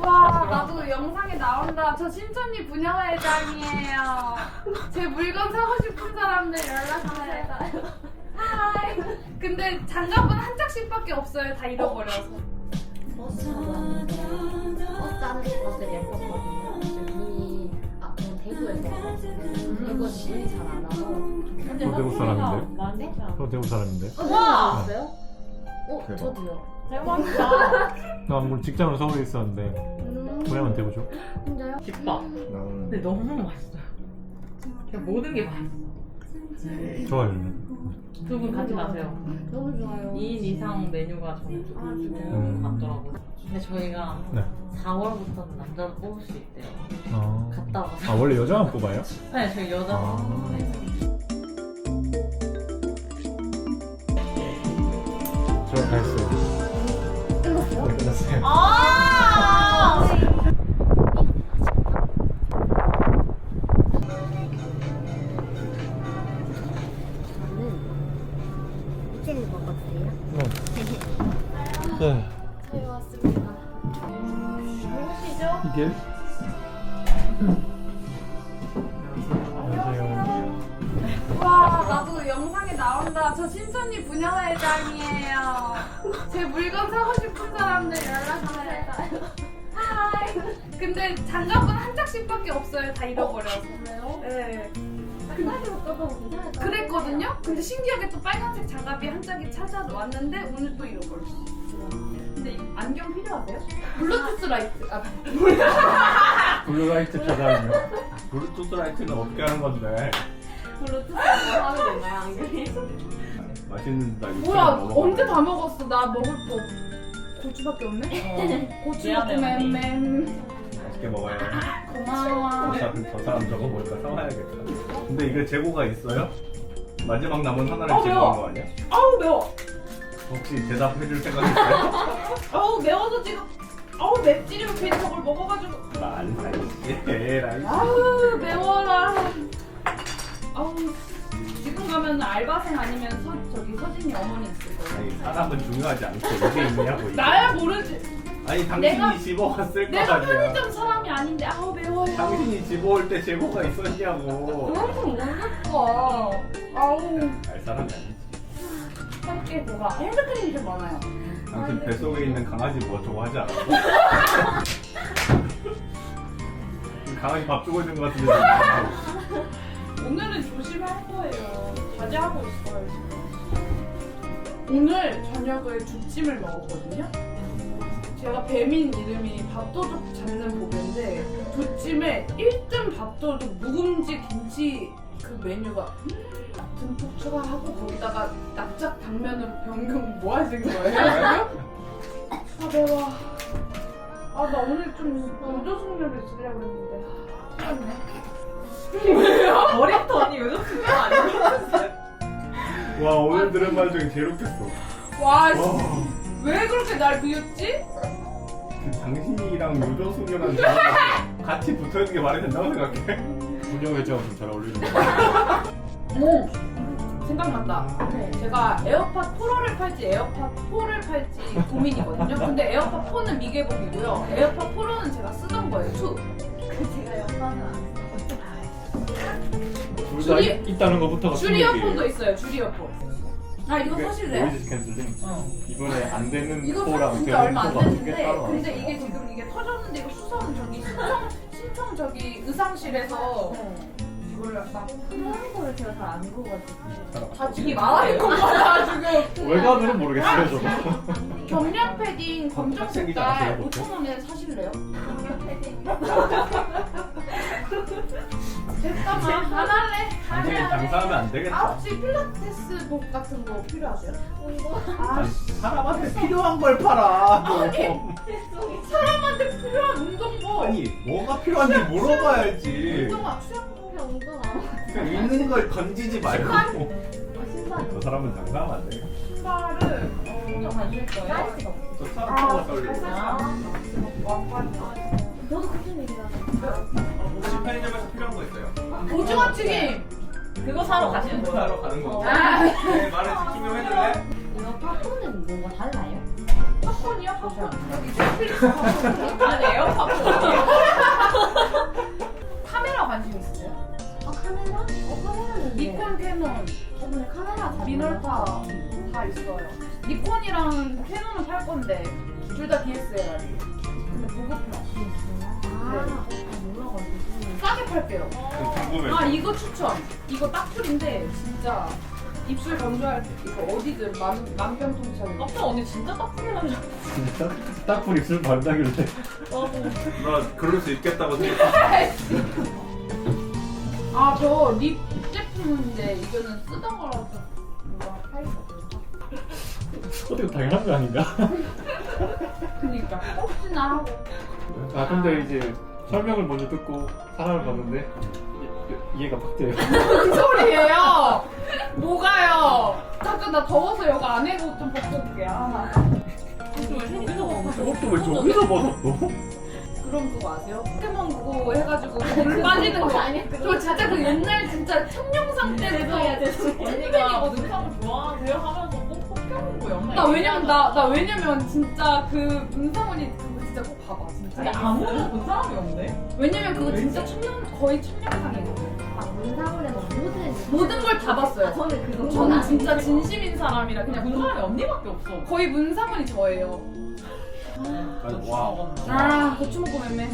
와 나도 영상에 나온다. 저 신천리 분야회장이에요. 제 물건 사고 싶은 사람들 연락주세요. 하이. 근데 장갑은 한 짝씩밖에 없어요. 다 잃어버려서. 버스 타고 버스 안에 버스를 예뻤거든요. 근데 눈이 아 저는 대구에서. 대구는 눈이 잘 안 와서. 저 대구 사람인데? 네? 저 대구 사람인데? 와! 왔어요? 어 대박. 저도요. 대박이다. 나 물론 직장은 서울에 있었는데 음. 고향은 대구죠. 진짜요? 나는 근데 너무 맛있어요. 그냥 모든 게 맛있어. 좋아요. 두 분 같이 가세요. 너무 좋아요. 2인 이상 메뉴가 저는 아? 음. 같더라고요. 근데 저희가 네. 4월부터는 남자를 뽑을 수 있대요. 아, 갔다 와서. 아 원래 여자만 뽑아요? 네, 저희 여자. 아. 네. 저다 했어 요. 끝났어요? 네, 끝났어요. 아! 저는 이틀 먹었어요. 네. 저희 왔습니다. 무엇이죠? 이게? 안녕하세요. 와 나도 영상에 나온다. 저 신천리 분야회장이에요. 제 물건 사고 싶은 사람들 연락주세요. 하이. 근데 장갑은 한 짝씩밖에 없어요. 다 잃어버려서. 그래요? 네. 끝나지 못하고? 그랬거든요. 근데 신기하게 또 빨간색 장갑이 한 짝이 찾아왔는데 오늘 또 잃어버렸어. 근데 이 안경 필요하세요? 블루투스 라이트. 아, 블루라이트 찾아오면 블루투스 라이트는 어떻게 하는 건데? 블루투스 하면 되나요, 안경이? 맛있는 날 뭐야 언제 다 먹었어? 나 먹을 거 고추밖에 없네. 고추 미안해, 맨맨 맛있게 먹어요. 고마워. 저 사람, 저 사람 저거 보니까 사와야겠다. 근데 이거 재고가 있어요? 마지막 남은 하나를 어, 제거한 매워. 거 아니야? 아우 매워. 혹시 대답해줄 생각 있어요? 아우 매워서 지금 아우 맵찔이고 괜히 저걸 먹어가지고 말라이씨 라이씨 아우 매워라. 아우 지금 가면 알바생 아니면 서, 저기 서진이 어머니 있을 거예요. 아니 사람은 중요하지 않고 이게 있냐고 이게. 나야 모르지. 아니 당신이 내가- 집어왔을 거 내가 아니야 편의점 사람이 아닌데 아우 매워요. 당신이 집어올 때 재고가 있었냐고 그런 거 모르겠어. 아우 알 사람이 아니지 함께 뭐가 핸드크림이 좀 많아요. 당신 뱃속에 있는 강아지 뭐 저거 하지 않았어? 강아지 밥 주고 있는 거 같은데 오늘은 조심할 거예요. 자제하고 있어요. 지금. 오늘 저녁을 두찜을 먹었거든요. 제가 배민 이름이 밥도둑 잡는 보배인데 두찜에 1등 밥도둑 묵은지 김치 그 메뉴가 듬뿍 추가하고 거기다가 납작 당면으로 변경 뭐 하신 거예요? 아 매워. 아 나 오늘 좀 우조숙녀를 쓰려고 했는데 아, 큰일 났네. 머리턴이 요즘 수가 아니에요? 와 오늘 들은 말 중에 제일 웃겼어 와, 씨, 와, 왜 그렇게 날 비웃지? 그 당신이랑 유조숙녀랑 저랑 같이 붙어 있는 게 말이 된다고 생각해 분녀회장 좀잘 어울리는 거 오, 생각난다. 제가 에어팟 프로를 팔지 에어팟 4를 팔지 고민이거든요. 근데 에어팟 4는 미개봉이고요. 에어팟 프로는 제가 쓰던 거예요. 2. 그 제가 연관을 안 했어요. 둘다 줄이- 있다는 거부터가 줄 이어폰도 있어요. 줄 이어폰. 아 이거 사실래요? 노이즈 캔슬링 어. 이번에 안 되는 이거 코랑 진짜 되는 얼마 안 코가 두개 됐는데 따로 근데 나왔어. 이게 지금 이게 터졌는데 이거 수성 저기 신청 신청 저기 의상실에서 이걸 막 하는 거를 제가 잘 안 읽어가지고. 다 지금 말하는 것마다 지금 외관으로는 모르겠어요 저도 경량 패딩 검정 학생이지 색깔 않으세요, 5천 원에 사실래요? 안경 패딩. 됐다만 안 할래. 당신이 장사하면 안 되겠다 아 혹시 필라테스 복 같은 거 필요하세요? 아 아니, 사람한테 필요한 걸 팔아 너. 사람한테 필요한 운동복. 아니 뭐가 필요한지 물어봐야지 운동화 수영복. 그냥 운동화. 그냥 있는 걸 던지지 말고 아, 신발. 저 사람은 장사하면 안 돼. 신발을 거예요? 사이즈가 없어. 저 아, 차가 저도 그런 얘기하는데. 혹시 편의점에서 필요한 거 있어요? 오징어 튀김. 그거 사러 가시는 거예요? 사러 가는 거. 아. 네, 말을 지키면 했는데. 이거 팝콘은 뭐가 달라요? 팝콘이요? 팝콘. 여기 넷플릭스 팝콘. 아, 네, 에어팝콘. 카메라 관심 있으세요? 아 카메라? 어 카메라는 네. 니콘, 캐논, 어 근데 카메라 다 미놀타 다 있어요. 니콘이랑 캐논은 팔 건데 둘 다 DSLR. 근데 보급형. 아, 몰라가지고. 싸게 팔게요. 궁금해. 아 이거 추천. 이거 딱풀인데 진짜 입술 건조할 때 이거 어디든 만 만병통치약. 깜짝 언니 진짜 딱풀이라는 줄 진짜? 딱풀 입술 바른다길래. 알았어. 나 그럴 수 있겠다고 생각해. 아저 립 제품인데 이거는 쓰던 거라서 누가 팔거든요. 어떻게 당연한 거 아닌가? 그니까 혹시나 하고. 아 근데 이제 설명을 먼저 듣고 사람을 봤는데 이- 이해가 팍 돼요. 무슨 소리예요? 뭐가요? 잠깐 나 더워서 여기 안에 옷좀 벗고 올게. 아. 저것도 왜 저기서 벗었어? 그럼 그거 아세요? 포켓몬 그거 해가지고 물 빠지는 거. 저 진짜 그 옛날 진짜 청룡상 때부터 언니가 문상을 좋아하세요 하면서 영상. 나 왜냐면 나, 나 왜냐면 진짜 그 문상훈이 그거 진짜 꼭 봐봐 진짜. 근데 아무도 본 사람이 없네. 왜냐면 그거 진짜 청룡 거의 청룡상이거든. 아, 문상훈에서 모든. 모든 걸다 봤어요. 저는 그거 저는 진짜 진심인 사람이라 그냥 본 문, 사람이 언니밖에 없어. 거의 문상훈이 저예요. 와. 아 고추 먹고 맴매.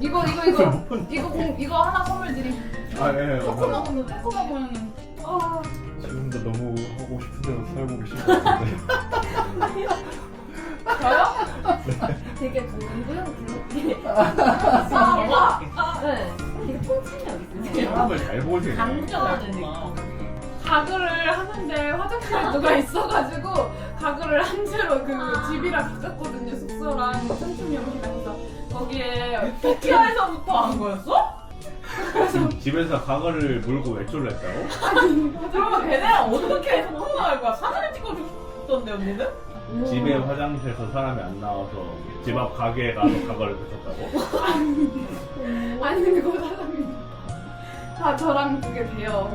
이거 이거 이거 이거 공, 이거 하나 선물 드림. 아 예. 초코 먹으면 초코 먹으면 아 지금도 너무 하고 싶은 대로 살고 계신 것 같은데. 저요? 되게 그. 아, 네. 되게 통찰력 있으세요. 사람을 잘 보시네. 강조하니까. 가글을 하는데 화장실에 누가 있어가지고 가글을 한 채로 그 집이랑 가깝거든요 숙소랑 춘춘영이랑 해서 거기에 피키아에서부터 안 거였어? 집에서 가글을 물고 외출을 했다고? 그러면 걔네랑 어떻게 해서 통화할 거야? 사진을 찍어줬던데 언니는? 집에 화장실에서 사람이 안 나와서 집 앞 가게에 가서 가글을 뱉었다고? 아니 근데 그 사람이 다 저랑 그게 돼요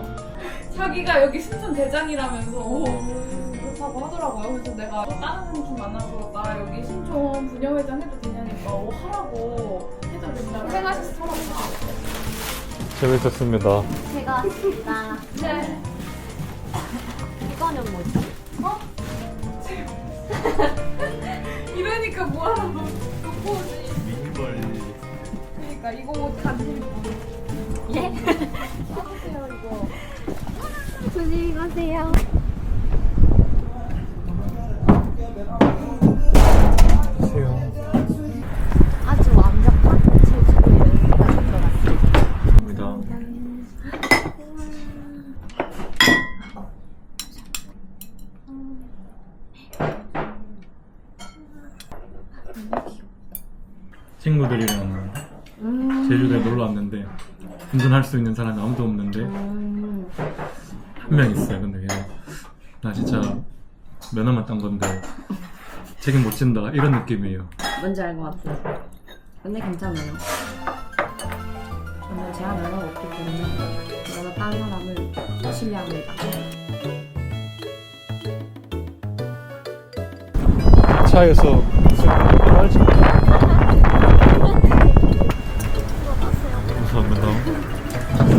자기가 여기 신촌 대장이라면서 그렇다고 하더라고요 그래서 내가 다른 삼촌 만나서 나 여기 신촌 부녀회장 해도 되냐니까 어 하라고 해도 된다고 고생하셨어 재밌었습니다. 제가 왔습니다. 네 이거는 뭐지? 이러니까 뭐하러 놓고 오지 미니멀. 그러니까 이거 옷 간지 예? 사주세요 이거 조심히 가세요. 세요. 아주 완벽한 제주도 여행이 될 것 같습니다. 입니다. 친구들이랑 제주도에 놀러 왔는데 운전할 수 있는 사람이 아무도 없는데 음, 한 명 있어요. 근데 그냥 나 진짜 면허만 딴 건데 책임 못 진다 이런 느낌이에요. 뭔지 알 것 같아요. 근데 괜찮아요. 저는 제가 면허가 없기 때문에 면허 딴 사람을 신뢰합니다. 차에서 알지? 감사합니다.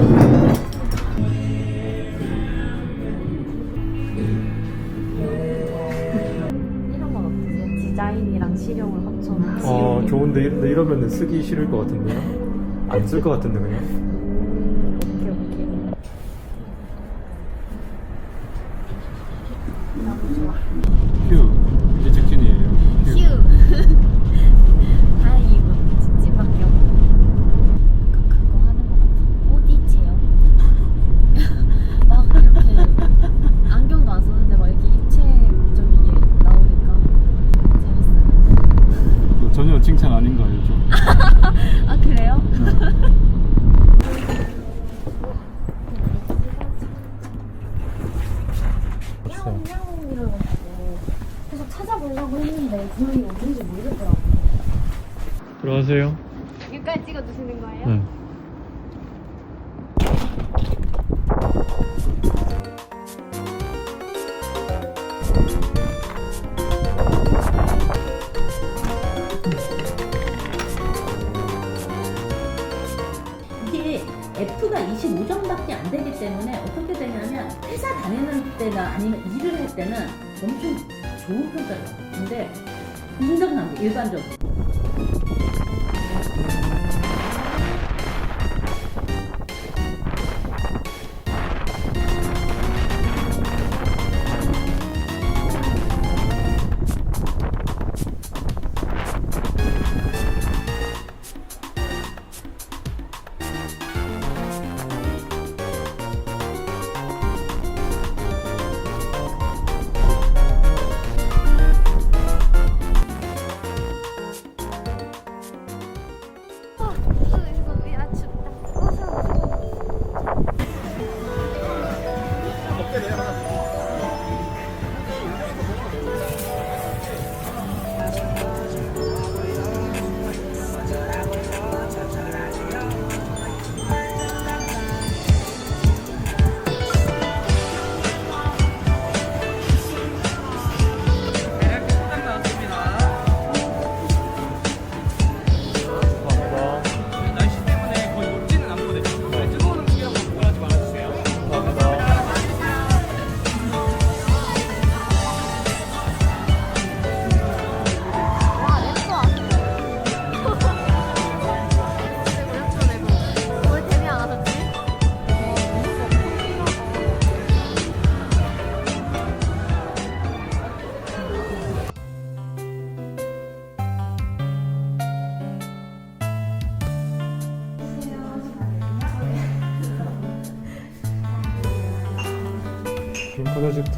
이런 건 어떠세요? 디자인이랑 실용을 합쳐놓은 어 좋은데 이런데 이러면 쓰기 싫을 것 같은데요? 안 쓸 것 같은데 그냥. 음, 오케이 오케이. 너무 좋아. 휴 이제 직진이에요. 휴. 다행히 이거 직진밖에 없고. 그, 그거 하는 것 같아. 호디체요. 막 이렇게 안경도 안 썼는데 막 이렇게 입체적인 게 나오니까 재밌어요. 전혀 칭찬 아닌 거 알죠? 아 그래요? 야옹야옹이라고 계속 찾아보려고 했는데 분명히 어딘지 모르겠더라고요. 들어가세요. 여기까지 찍어주시는 거예요? 네. 이게 F가 25점밖에 안 되기 때문에 어떻게 되냐면 회사 다니는 때나 아니면 일을 할 때는 엄청 좋은 평가를 받아요. 근데 돼, 일반적으로.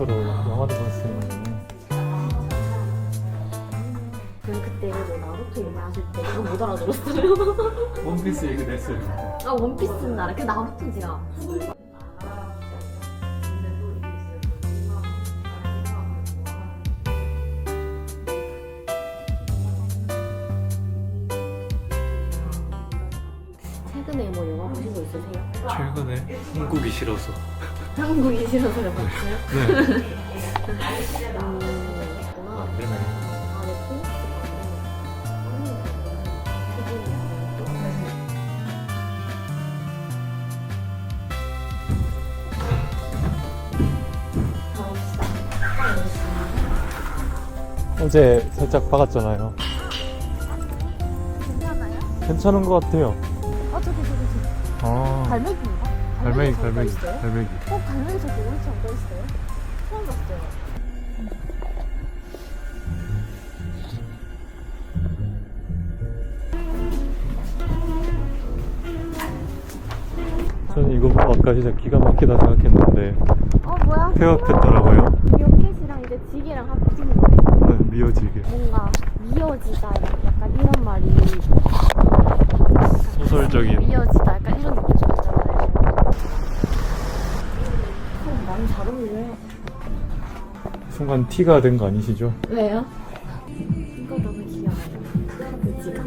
프로젝터로 영화도 봤어요. 그럼 그때 뭐 나루토 얘기하실 때 이거 못 알아들었어요. 원피스 얘기도 했어요. 아 원피스는 알아. 그 나루토 제가. 한국이 싫어서 봤어요? 네. 음, 아, 어제 살짝 박았잖아요. 괜찮아요? 괜찮은 것 같아요. 아, 저기, 저기, 저기. 아, 갈매기인가? 갈매기, 갈매기? 갈매기. 저기 오른쪽 앉아 있어요? 처음 봤어요. 저는 이거 보고 아까 진짜 기가 막히다 생각했는데 어, 뭐야? 폐업했더라고요. 미어캣이랑 이제 지게랑 합친 거예요. 네, 미어지게. 뭔가 미어지다 약간 이런 말이 소설적인. 미어지다 약간 이런 느낌 있잖아요. 어, 많이 잘 어울려요. 순간 티가 된 거 아니시죠? 왜요? 이거 너무 귀여워요. 카드 지갑.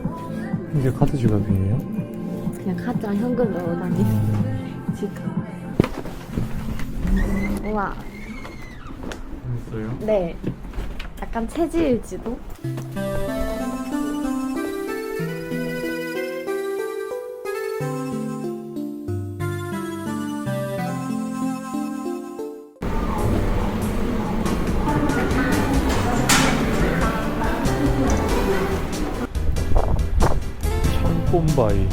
이게 카드 지갑이에요? 그냥 카드랑 현금 넣어 다니는 지갑. 우와, 있어요? 네. 약간 체질일지도? 청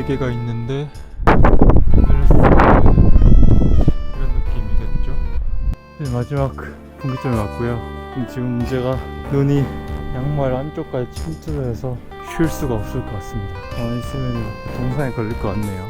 세 개가 있는데 이런 느낌이겠죠? 네, 마지막 분기점에 왔고요. 지금 문제가 눈이 양말 안쪽까지 침투해서 쉴 수가 없을 것 같습니다. 가만히 있으면 동상에 걸릴 것 같네요.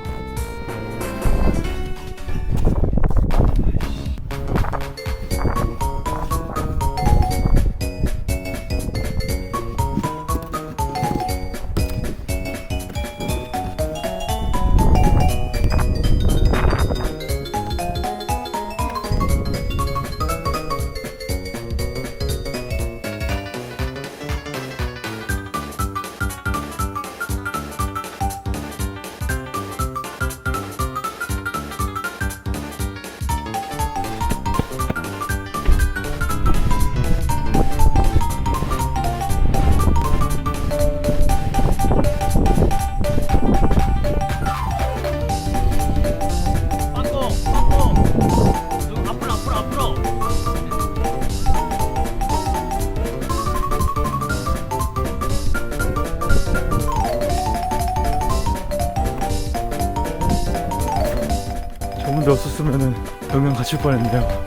영영 갇힐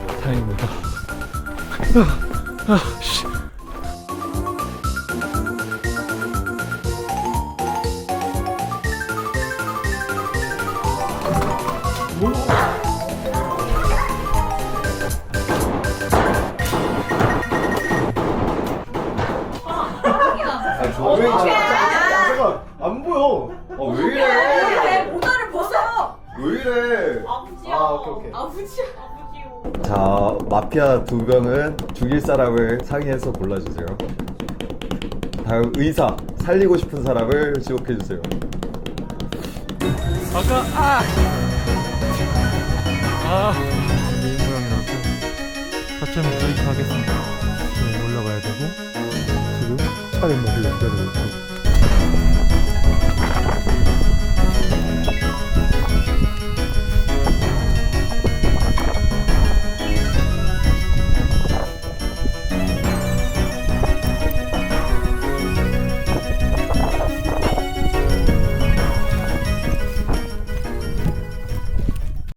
마피아 두 명은 죽일 사람을 상의해서 골라주세요. 다음 의사, 살리고 싶은 사람을 지목해주세요. 아까 아. 아. 이 모양이라고. 사점 이렇게 하겠습니다. 네, 올라가야 되고 지금 차를 모시고 기다리고 있고.